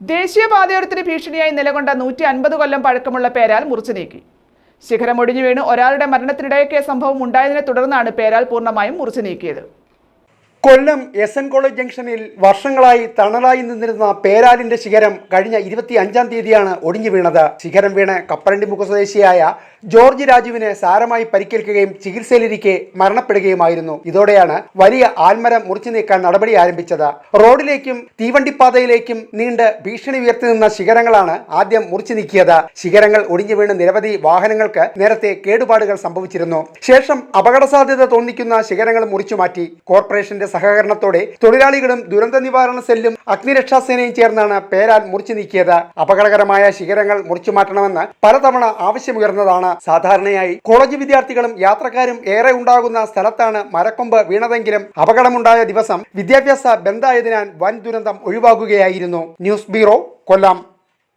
ദേശീയപാതയോരത്തിന് ഭീഷണിയായി നിലകൊണ്ട നൂറ്റി അൻപത് കൊല്ലം പഴക്കമുള്ള പേരാൽ മുറിച്ചു നീക്കി. ശിഖരം ഒടിഞ്ഞു വീണ് ഒരാളുടെ മരണത്തിനിടയൊക്കെ സംഭവം ഉണ്ടായതിനെ തുടർന്നാണ് പേരാൽ പൂർണമായും മുറിച്ചു നീക്കിയത്. കൊല്ലം എസ് എൻ കോളേജ് ജംഗ്ഷനിൽ വർഷങ്ങളായി തണലായി നിന്നിരുന്ന പേരാലിന്റെ ശിഖരം കഴിഞ്ഞ ഇരുപത്തി അഞ്ചാം തീയതിയാണ് ഒടിഞ്ഞു വീണത്. ശിഖരം വീണ് കപ്പറണ്ടിമുഖ സ്വദേശിയായ ജോർജ് രാജുവിന് സാരമായി പരിക്കേൽക്കുകയും ചികിത്സയിലിരിക്കെ മരണപ്പെടുകയുമായിരുന്നു. ഇതോടെയാണ് വലിയ ആൽമരം മുറിച്ചു നീക്കാൻ നടപടി ആരംഭിച്ചത്. റോഡിലേക്കും തീവണ്ടിപ്പാതയിലേക്കും നീണ്ട് ഭീഷണി ഉയർത്തി നിന്ന ശിഖരങ്ങളാണ് ആദ്യം മുറിച്ചു നീക്കിയത്. ശിഖരങ്ങൾ ഒടിഞ്ഞു വീണ് നിരവധി വാഹനങ്ങൾക്ക് നേരത്തെ കേടുപാടുകൾ സംഭവിച്ചിരുന്നു. ശേഷം അപകട സാധ്യത തോന്നിക്കുന്ന ശിഖരങ്ങൾ മുറിച്ചു മാറ്റി കോർപ്പറേഷന്റെ സഹകരണത്തോടെ തൊഴിലാളികളും ദുരന്ത നിവാരണ സെല്ലും അഗ്നിരക്ഷാസേനയും ചേർന്നാണ് പേരാൽ മുറിച്ചു നീക്കിയത്. അപകടകരമായ ശിഖരങ്ങൾ മുറിച്ചു മാറ്റണമെന്ന് പലതവണ ആവശ്യമുയർന്നതാണ്. സാധാരണയായി കോളേജ് വിദ്യാർത്ഥികളും യാത്രക്കാരും ഏറെ ഉണ്ടാകുന്ന സ്ഥലത്താണ് മരക്കൊമ്പ് വീണതെങ്കിലും അപകടമുണ്ടായ ദിവസം വിദ്യാഭ്യാസ ബന്ധായതിനാൽ വൻ ദുരന്തം ഒഴിവാക്കുകയായിരുന്നു ന്യൂസ് ബ്യൂറോ കൊല്ലം.